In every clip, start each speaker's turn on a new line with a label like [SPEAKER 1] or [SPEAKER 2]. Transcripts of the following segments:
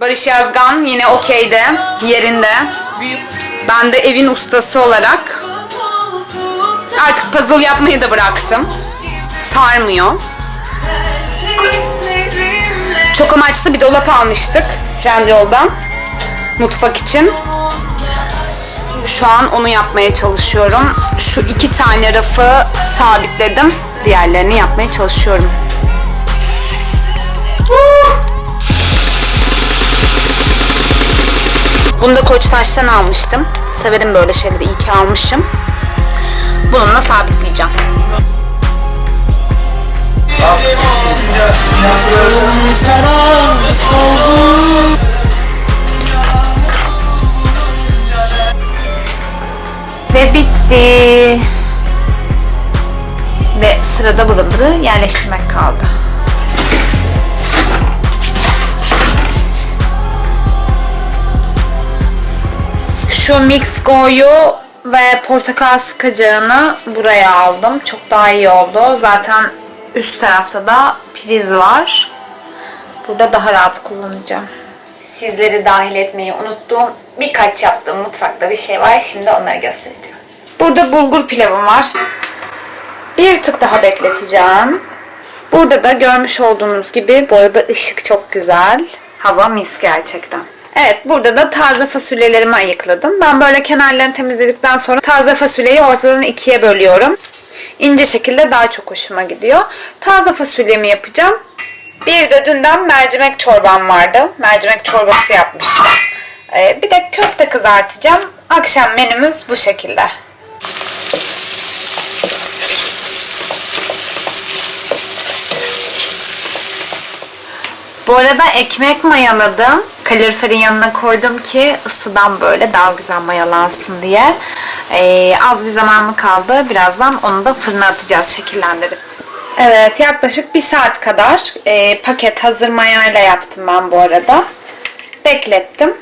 [SPEAKER 1] Barış Yazgan yine okeyde, yerinde. Ben de evin ustası olarak artık puzzle yapmayı da bıraktım. Sarmıyor. Çok amaçlı bir dolap almıştık Trendyol'dan. Mutfak için. Şu an onu yapmaya çalışıyorum. Şu iki tane rafı sabitledim. Diğerlerini yapmaya çalışıyorum. Koçtaş'tan almıştım. Severim böyle şeyleri. İyi ki almışım. Bununla sabitleyeceğim. Ve bitti. Ve sırada buraları yerleştirmek kaldı. Şu Mix Go'yu ve portakal sıkacağını buraya aldım. Çok daha iyi oldu. Zaten üst tarafta da priz var. Burada daha rahat kullanacağım. Sizleri dahil etmeyi unuttuğum birkaç yaptığım mutfakta bir şey var. Şimdi onları göstereceğim. Burada bulgur pilavım var. Bir tık daha bekleteceğim. Burada da görmüş olduğunuz gibi bu arada ışık çok güzel. Hava mis gerçekten. Evet burada da taze fasulyelerimi ayıkladım. Ben böyle kenarlarını temizledikten sonra taze fasulyeyi ortadan ikiye bölüyorum. İnce şekilde daha çok hoşuma gidiyor. Taze fasulyemi yapacağım. Bir de dünden mercimek çorbam vardı. Mercimek çorbası yapmıştım. Ee, bir de köfte kızartacağım. Akşam menümüz bu şekilde. Bu arada ekmek mayaladım. Kaloriferin yanına koydum ki ısıdan böyle daha güzel mayalansın diye. Ee, az bir zaman mı kaldı. Birazdan onu da fırına atacağız şekillendirip. Evet yaklaşık bir saat kadar e, paket hazır mayayla yaptım ben bu arada. Beklettim.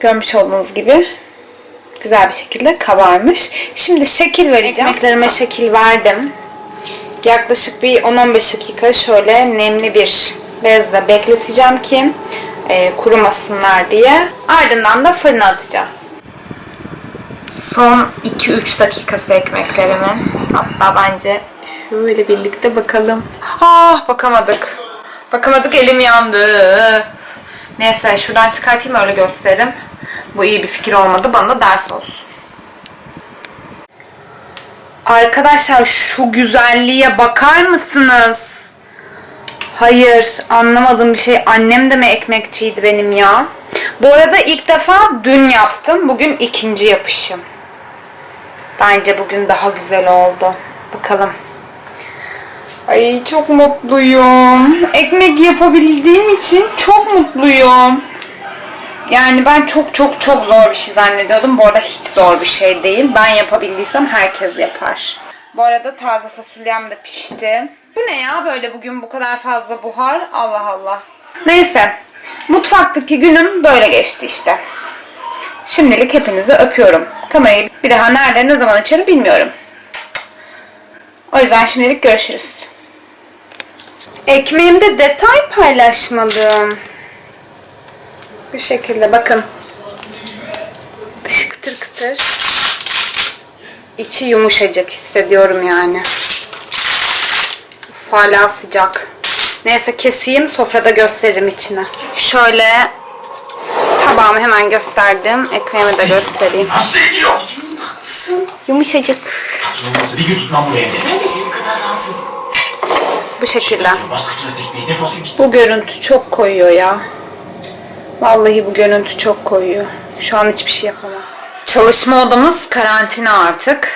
[SPEAKER 1] Görmüş olduğunuz gibi güzel bir şekilde kabarmış. Şimdi şekil vereceğim. Ekmeklerime şekil verdim. Yaklaşık bir 10-15 dakika şöyle nemli bir bezle bekleteceğim ki e, kurumasınlar diye. Ardından da fırına atacağız. Son 2-3 dakikası ekmeklerimin. Hatta bence şöyle birlikte bakalım. Ah bakamadık. Bakamadık elim yandı. Neyse şuradan çıkartayım öyle gösteririm. Bu iyi bir fikir olmadı. Bana da ders olsun. Arkadaşlar şu güzelliğe bakar mısınız? Hayır anlamadığım bir şey. Annem de mi ekmekçiydi benim ya? Bu arada ilk defa dün yaptım. Bugün ikinci yapışım. Bence bugün daha güzel oldu. Bakalım. Ay çok mutluyum. Ekmek yapabildiğim için çok mutluyum. Yani ben çok çok çok zor bir şey zannediyordum. Bu arada hiç zor bir şey değil. Ben yapabildiysem herkes yapar. Bu arada taze fasulyem de pişti. Bu ne ya böyle bugün bu kadar fazla buhar? Allah Allah. Neyse. Mutfaktaki günüm böyle geçti işte. Şimdilik hepinizi öpüyorum. Kamerayı bir daha nerede ne zaman açarım bilmiyorum. O yüzden şimdilik görüşürüz. Ekmeğimde detay paylaşmadım. Bu şekilde bakın. Dışı kıtır kıtır. İçi yumuşacık hissediyorum yani. Uf, hala sıcak. Neyse keseyim sofrada gösteririm içine. Şöyle tabağımı hemen gösterdim. Ekmeğimi de göstereyim.
[SPEAKER 2] Ediyor.
[SPEAKER 1] Yumuşacık.
[SPEAKER 2] Bir gün tutmam bu evde.
[SPEAKER 3] Ben de senin kadar rahatsızım.
[SPEAKER 1] Bu şekilde.
[SPEAKER 2] Baskıcına tekmeyi defolsun gitsin.
[SPEAKER 1] Bu görüntü çok koyuyor ya. Vallahi bu görüntü çok koyuyor. Şu an hiçbir şey yapamam. Çalışma odamız karantina artık.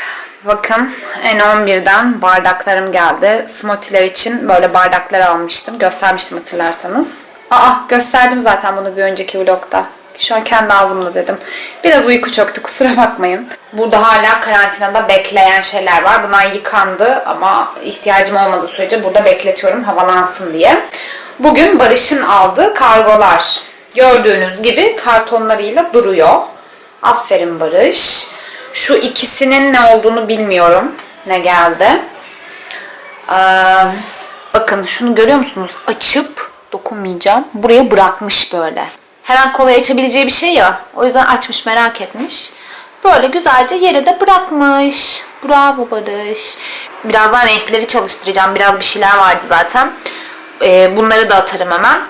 [SPEAKER 1] Bakın N11'den bardaklarım geldi. Smoothie'ler için böyle bardaklar almıştım. Göstermiştim hatırlarsanız. Aa gösterdim zaten bunu bir önceki vlogda. Şu an kendi ağzımda dedim. Biraz uyku çöktü kusura bakmayın. Burada hala karantinada bekleyen şeyler var. Bunlar yıkandı ama ihtiyacım olmadığı sürece burada bekletiyorum havalansın diye. Bugün Barış'ın aldığı kargolar. Gördüğünüz gibi kartonlarıyla duruyor. Aferin Barış. Şu ikisinin ne olduğunu bilmiyorum. Ne geldi. Ee, bakın şunu görüyor musunuz? Açıp Dokunmayacağım. Buraya bırakmış böyle. Her an kolay açabileceği bir şey ya. O yüzden açmış merak etmiş. Böyle güzelce yere de bırakmış. Bravo Barış. Birazdan renkleri çalıştıracağım. Biraz bir şeyler vardı zaten. Ee, bunları da atarım hemen.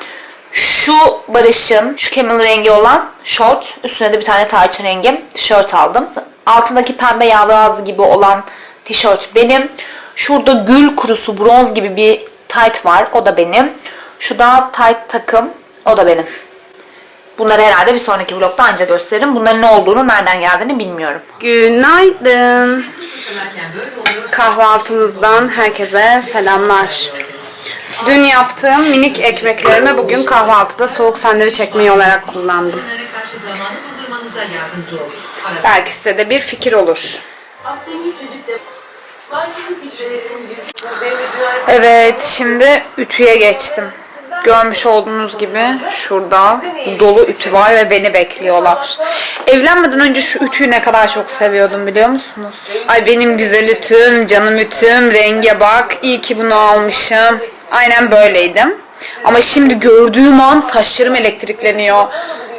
[SPEAKER 1] Şu Barış'ın şu camel rengi olan şort. Üstüne de bir tane tarçın rengi tişört aldım. Altındaki pembe yavru ağzı gibi olan tişört benim. Şurada gül kurusu bronz gibi bir tight var. O da benim. Şu da tight takım. O da benim. Bunları herhalde bir sonraki vlogda anca gösteririm. Bunların ne olduğunu, nereden geldiğini bilmiyorum. Günaydın. Kahvaltımızdan herkese selamlar. Dün yaptığım minik ekmeklerimi bugün kahvaltıda soğuk sandviç ekmeği olarak kullandım. Belki size de bir fikir olur. Evet, şimdi ütüye geçtim. Görmüş olduğunuz gibi şurada dolu ütü var ve beni bekliyorlar. Evlenmeden önce şu ütüyü ne kadar çok seviyordum biliyor musunuz? Ay benim güzel ütüm, canım ütüm, renge bak. İyi ki bunu almışım. Aynen böyleydim. Ama şimdi gördüğüm an saçlarım elektrikleniyor.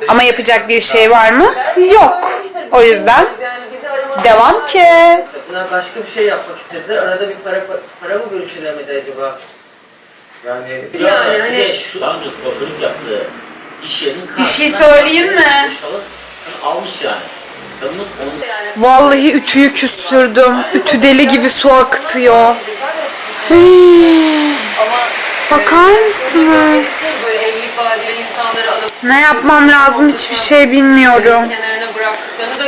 [SPEAKER 1] Ama yapacak bir şey var mı? Yok. O yüzden
[SPEAKER 3] yani bizi
[SPEAKER 1] devam ki.
[SPEAKER 4] Bunlar başka bir şey yapmak istediler. Arada bir para para mı görüşülemedi acaba?
[SPEAKER 2] Yani
[SPEAKER 4] Yani hani-
[SPEAKER 5] Bir de şu daha önce kuaförlük yaptığı iş yerinin
[SPEAKER 1] Bir şey
[SPEAKER 5] karşısına
[SPEAKER 1] söyleyeyim mi?
[SPEAKER 5] şalı almış yani. Kadının
[SPEAKER 1] Vallahi ütüyü küstürdüm. Ütü deli gibi su akıtıyor. Bakar mısınız?
[SPEAKER 3] böyle evlilik vaadiyle insanları alıp
[SPEAKER 1] Ne yapmam lazım hiçbir şey bilmiyorum.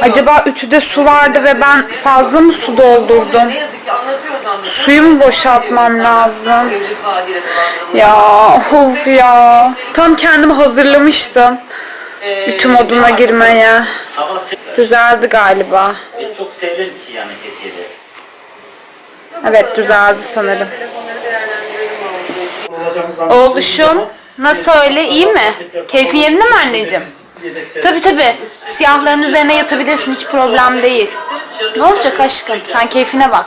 [SPEAKER 1] Acaba ütüde su vardı ve ben fazla mı su doldurdum?
[SPEAKER 3] Ne yazık ki anlatıyoruz anlatıyoruz.
[SPEAKER 1] Suyu mu boşaltmam lazım? Ya of ya. Tam kendimi hazırlamıştım. Ütü moduna girmeye. Düzeldi galiba.
[SPEAKER 5] çok sevilir ki yani.
[SPEAKER 1] Evet düzeldi sanırım.
[SPEAKER 3] Telefonları değerlendirelim oldu.
[SPEAKER 1] Oğluşum nasıl öyle iyi mi? Keyfin yerinde mi anneciğim? Tabi tabi. Siyahların üzerine yatabilirsin hiç problem değil. Ne olacak aşkım? Sen keyfine bak.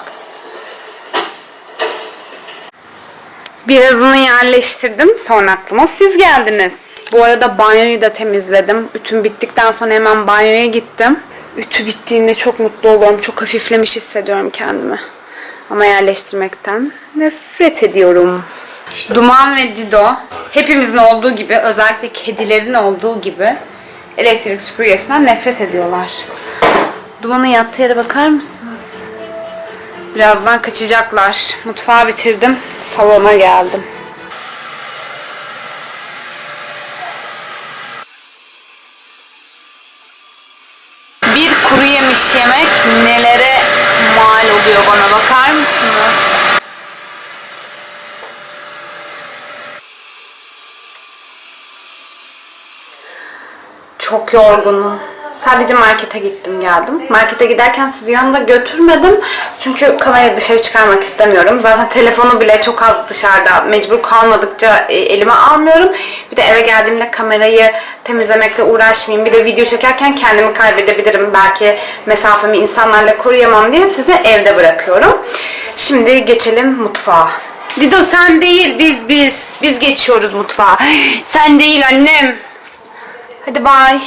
[SPEAKER 1] Birazını yerleştirdim. Sonra aklıma siz geldiniz. Bu arada banyoyu da temizledim. Ütüm bittikten sonra hemen banyoya gittim. Ütü bittiğinde çok mutlu oluyorum. Çok hafiflemiş hissediyorum kendimi. Ama yerleştirmekten nefret ediyorum. Duman ve Dido hepimizin olduğu gibi özellikle kedilerin olduğu gibi elektrik süpürgesinden nefret ediyorlar. Duman'ın yattığı yere bakar mısınız? Birazdan kaçacaklar. Mutfağı bitirdim. Salona geldim. Bir kuru yemiş yemek nelere mal oluyor bana bakar mısınız? Çok yorgunum. Sadece markete gittim geldim. Markete giderken sizi yanımda götürmedim. Çünkü kamerayı dışarı çıkarmak istemiyorum. Zaten telefonu bile çok az dışarıda. Mecbur kalmadıkça e, elime almıyorum. Bir de eve geldiğimde kamerayı temizlemekle uğraşmayayım. Bir de video çekerken kendimi kaybedebilirim. Belki mesafemi insanlarla koruyamam diye sizi evde bırakıyorum. Şimdi geçelim mutfağa. Dido sen değil biz biz. Biz geçiyoruz mutfağa. Sen değil annem. Hadi bay.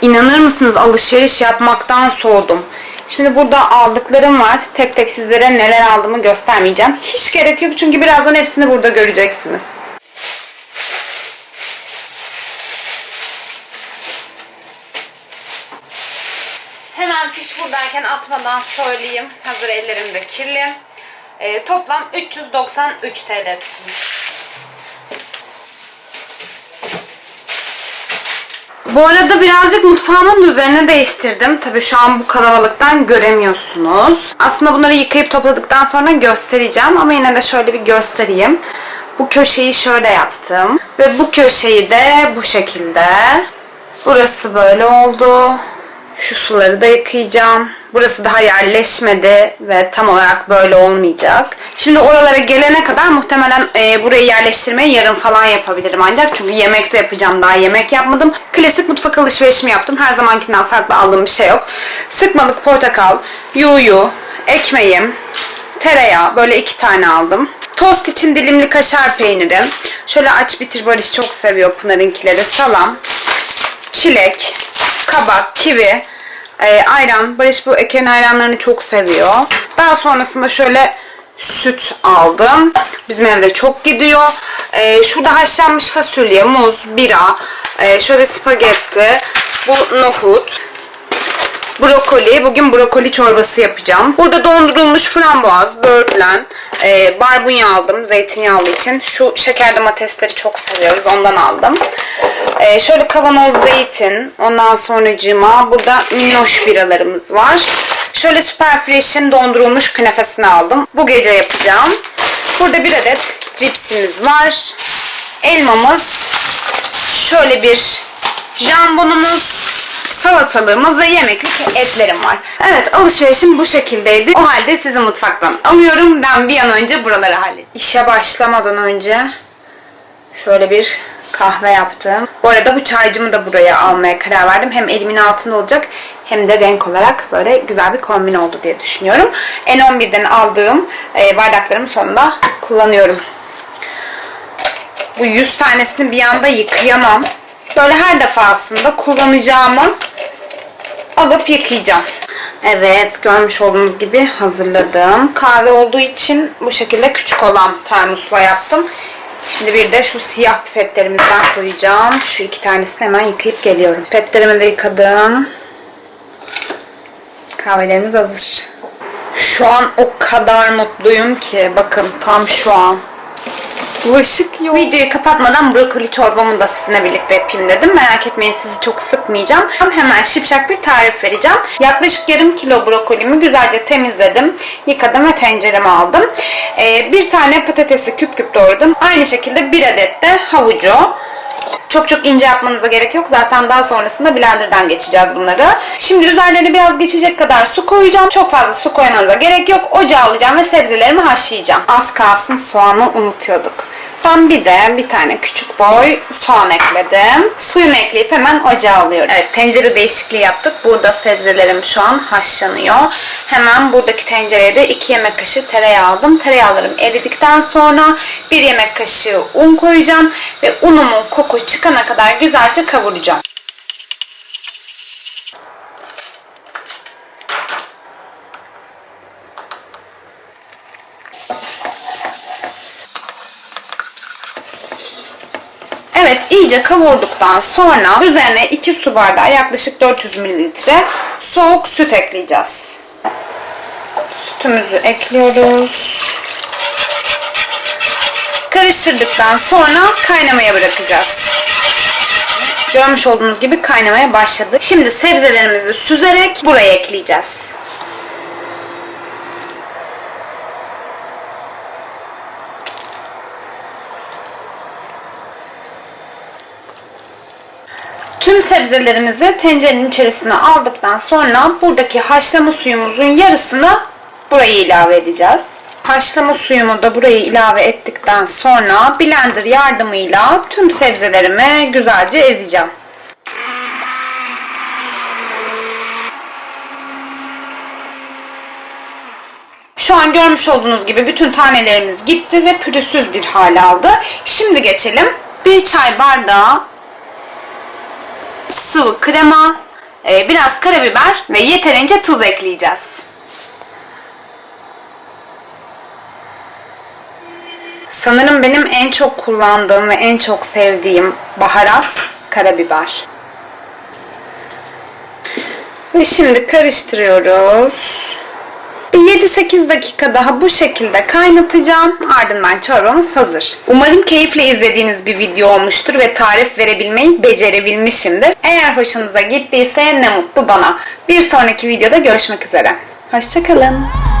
[SPEAKER 1] İnanır mısınız alışveriş yapmaktan soğudum. Şimdi burada aldıklarım var. Tek tek sizlere neler aldığımı göstermeyeceğim. Hiç gerek yok çünkü birazdan hepsini burada göreceksiniz. Hemen fiş buradayken atmadan söyleyeyim. Hazır ellerim de kirli. Ee, toplam 393 TL tutmuş. Bu arada birazcık mutfağımın düzenini değiştirdim. Tabii şu an bu kalabalıktan göremiyorsunuz. Aslında bunları yıkayıp topladıktan sonra göstereceğim ama yine de şöyle bir göstereyim. Bu köşeyi şöyle yaptım. Ve bu köşeyi de bu şekilde. Burası böyle oldu. Şu suları da yıkayacağım. Burası daha yerleşmedi ve tam olarak böyle olmayacak. Şimdi oralara gelene kadar muhtemelen e, burayı yerleştirmeyi yarın falan yapabilirim ancak. Çünkü yemek de yapacağım. Daha yemek yapmadım. Klasik mutfak alışverişimi yaptım. Her zamankinden farklı aldığım bir şey yok. Sıkmalık portakal, yuyu, ekmeğim, tereyağı böyle iki tane aldım. Tost için dilimli kaşar peyniri. Şöyle aç bitir Barış çok seviyor Pınar'ınkileri. Salam, çilek, kabak, kivi, e, ayran. Barış bu eken ayranlarını çok seviyor. Daha sonrasında şöyle süt aldım. Bizim evde çok gidiyor. E, şurada haşlanmış fasulye, muz, bira, e, şöyle spagetti, bu nohut, brokoli. Bugün brokoli çorbası yapacağım. Burada dondurulmuş frambuaz, böğürtlen, e, barbunya aldım zeytinyağlı için. Şu şeker domatesleri çok seviyoruz. Ondan aldım. E, şöyle kavanoz zeytin. Ondan sonracığıma burada minnoş biralarımız var. Şöyle Super Fresh'in dondurulmuş künefesini aldım. Bu gece yapacağım. Burada bir adet cipsimiz var. Elmamız. Şöyle bir jambonumuz salatalığımız ve yemeklik etlerim var. Evet alışverişim bu şekildeydi. O halde sizi mutfaktan alıyorum. Ben bir an önce buraları halledeyim. İşe başlamadan önce şöyle bir kahve yaptım. Bu arada bu çaycımı da buraya almaya karar verdim. Hem elimin altında olacak hem de renk olarak böyle güzel bir kombin oldu diye düşünüyorum. N11'den aldığım e, bardaklarımı sonunda kullanıyorum. Bu 100 tanesini bir anda yıkayamam. Böyle her defasında kullanacağımı alıp yıkayacağım. Evet görmüş olduğunuz gibi hazırladım. Kahve olduğu için bu şekilde küçük olan termosla yaptım. Şimdi bir de şu siyah pipetlerimizden koyacağım. Şu iki tanesini hemen yıkayıp geliyorum. Pipetlerimi de yıkadım. Kahvelerimiz hazır. Şu an o kadar mutluyum ki bakın tam şu an. Bulaşık yok. Videoyu kapatmadan brokoli çorbamı da sizinle birlikte yapayım dedim. Merak etmeyin sizi çok sıkmayacağım. Hemen şipşak bir tarif vereceğim. Yaklaşık yarım kilo brokolimi güzelce temizledim. Yıkadım ve tencereme aldım. Ee, bir tane patatesi küp küp doğradım. Aynı şekilde bir adet de havucu. Çok çok ince yapmanıza gerek yok. Zaten daha sonrasında blenderdan geçeceğiz bunları. Şimdi üzerlerine biraz geçecek kadar su koyacağım. Çok fazla su koymanıza gerek yok. Ocağa alacağım ve sebzelerimi haşlayacağım. Az kalsın soğanı unutuyorduk. Ben bir de bir tane küçük boy soğan ekledim. Suyunu ekleyip hemen ocağa alıyorum. Evet tencere değişikliği yaptık. Burada sebzelerim şu an haşlanıyor. Hemen buradaki tencereye de 2 yemek kaşığı tereyağı aldım. Tereyağlarım eridikten sonra 1 yemek kaşığı un koyacağım ve unumun koku çıkana kadar güzelce kavuracağım. Evet iyice kavurduktan sonra üzerine 2 su bardağı yaklaşık 400 mililitre soğuk süt ekleyeceğiz. Sütümüzü ekliyoruz. Karıştırdıktan sonra kaynamaya bırakacağız. Görmüş olduğunuz gibi kaynamaya başladı. Şimdi sebzelerimizi süzerek buraya ekleyeceğiz. Tüm sebzelerimizi tencerenin içerisine aldıktan sonra buradaki haşlama suyumuzun yarısını buraya ilave edeceğiz. Haşlama suyumu da buraya ilave ettikten sonra blender yardımıyla tüm sebzelerimi güzelce ezeceğim. Şu an görmüş olduğunuz gibi bütün tanelerimiz gitti ve pürüzsüz bir hal aldı. Şimdi geçelim. Bir çay bardağı sıvı krema, e, biraz karabiber ve yeterince tuz ekleyeceğiz. Sanırım benim en çok kullandığım ve en çok sevdiğim baharat karabiber. Ve şimdi karıştırıyoruz. Bir 7-8 dakika daha bu şekilde kaynatacağım. Ardından çorbamız hazır. Umarım keyifle izlediğiniz bir video olmuştur ve tarif verebilmeyi becerebilmişimdir. Eğer hoşunuza gittiyse ne mutlu bana. Bir sonraki videoda görüşmek üzere. Hoşçakalın.